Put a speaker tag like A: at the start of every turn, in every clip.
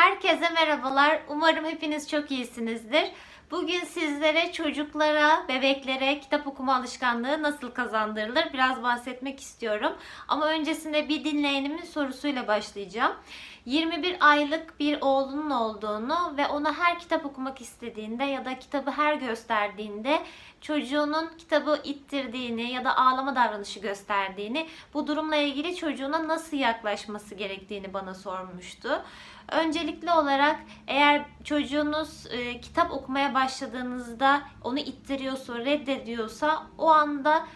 A: Herkese merhabalar. Umarım hepiniz çok iyisinizdir. Bugün sizlere çocuklara, bebeklere kitap okuma alışkanlığı nasıl kazandırılır biraz bahsetmek istiyorum. Ama öncesinde bir dinleyenimin sorusuyla başlayacağım. 21 aylık bir oğlunun olduğunu ve ona her kitap okumak istediğinde ya da kitabı her gösterdiğinde çocuğunun kitabı ittirdiğini ya da ağlama davranışı gösterdiğini, bu durumla ilgili çocuğuna nasıl yaklaşması gerektiğini bana sormuştu. Öncelikli olarak eğer çocuğunuz e, kitap okumaya başladığınızda onu ittiriyorsa, reddediyorsa o anda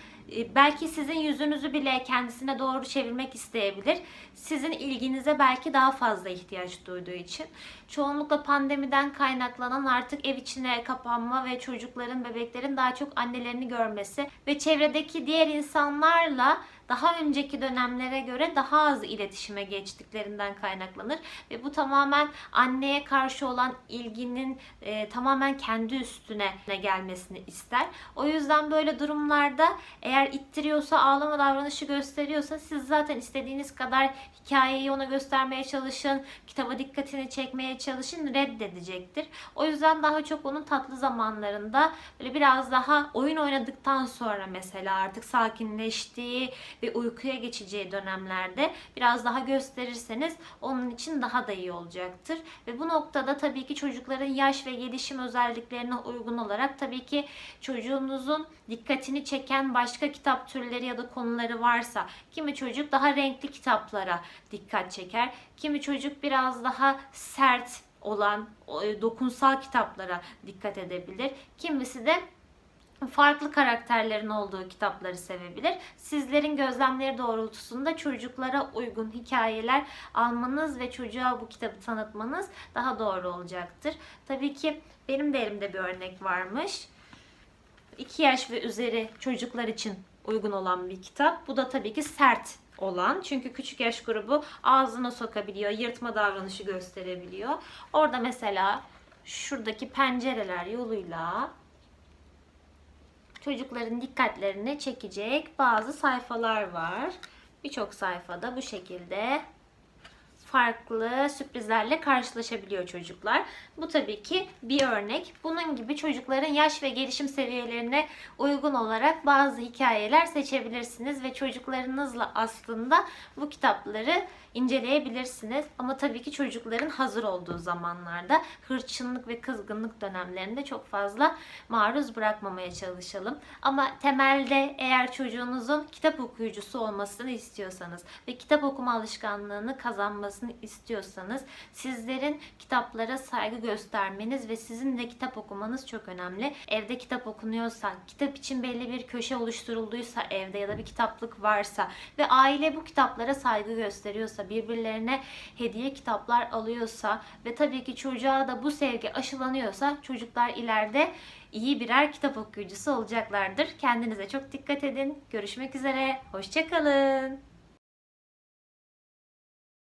A: belki sizin yüzünüzü bile kendisine doğru çevirmek isteyebilir. Sizin ilginize belki daha fazla ihtiyaç duyduğu için. Çoğunlukla pandemiden kaynaklanan artık ev içine kapanma ve çocukların, bebeklerin daha çok annelerini görmesi ve çevredeki diğer insanlarla daha önceki dönemlere göre daha az iletişime geçtiklerinden kaynaklanır ve bu tamamen anneye karşı olan ilginin e, tamamen kendi üstüne gelmesini ister. O yüzden böyle durumlarda eğer ittiriyorsa, ağlama davranışı gösteriyorsa siz zaten istediğiniz kadar hikayeyi ona göstermeye çalışın, kitaba dikkatini çekmeye çalışın reddedecektir. O yüzden daha çok onun tatlı zamanlarında böyle biraz daha oyun oynadıktan sonra mesela artık sakinleştiği ve uykuya geçeceği dönemlerde biraz daha gösterirseniz onun için daha da iyi olacaktır. Ve bu noktada tabii ki çocukların yaş ve gelişim özelliklerine uygun olarak tabii ki çocuğunuzun dikkatini çeken başka kitap türleri ya da konuları varsa kimi çocuk daha renkli kitaplara dikkat çeker. Kimi çocuk biraz daha sert olan e, dokunsal kitaplara dikkat edebilir. Kimisi de farklı karakterlerin olduğu kitapları sevebilir. Sizlerin gözlemleri doğrultusunda çocuklara uygun hikayeler almanız ve çocuğa bu kitabı tanıtmanız daha doğru olacaktır. Tabii ki benim de elimde bir örnek varmış. 2 yaş ve üzeri çocuklar için uygun olan bir kitap. Bu da tabii ki sert olan. Çünkü küçük yaş grubu ağzına sokabiliyor, yırtma davranışı gösterebiliyor. Orada mesela şuradaki pencereler yoluyla çocukların dikkatlerini çekecek bazı sayfalar var. Birçok sayfada bu şekilde farklı sürprizlerle karşılaşabiliyor çocuklar. Bu tabii ki bir örnek. Bunun gibi çocukların yaş ve gelişim seviyelerine uygun olarak bazı hikayeler seçebilirsiniz ve çocuklarınızla aslında bu kitapları inceleyebilirsiniz. Ama tabii ki çocukların hazır olduğu zamanlarda hırçınlık ve kızgınlık dönemlerinde çok fazla maruz bırakmamaya çalışalım. Ama temelde eğer çocuğunuzun kitap okuyucusu olmasını istiyorsanız ve kitap okuma alışkanlığını kazanmasını istiyorsanız sizlerin kitaplara saygı göstermeniz ve sizin de kitap okumanız çok önemli. Evde kitap okunuyorsa, kitap için belli bir köşe oluşturulduysa evde ya da bir kitaplık varsa ve aile bu kitaplara saygı gösteriyorsa, birbirlerine hediye kitaplar alıyorsa ve tabii ki çocuğa da bu sevgi aşılanıyorsa çocuklar ileride iyi birer kitap okuyucusu olacaklardır. Kendinize çok dikkat edin. Görüşmek üzere. Hoşçakalın.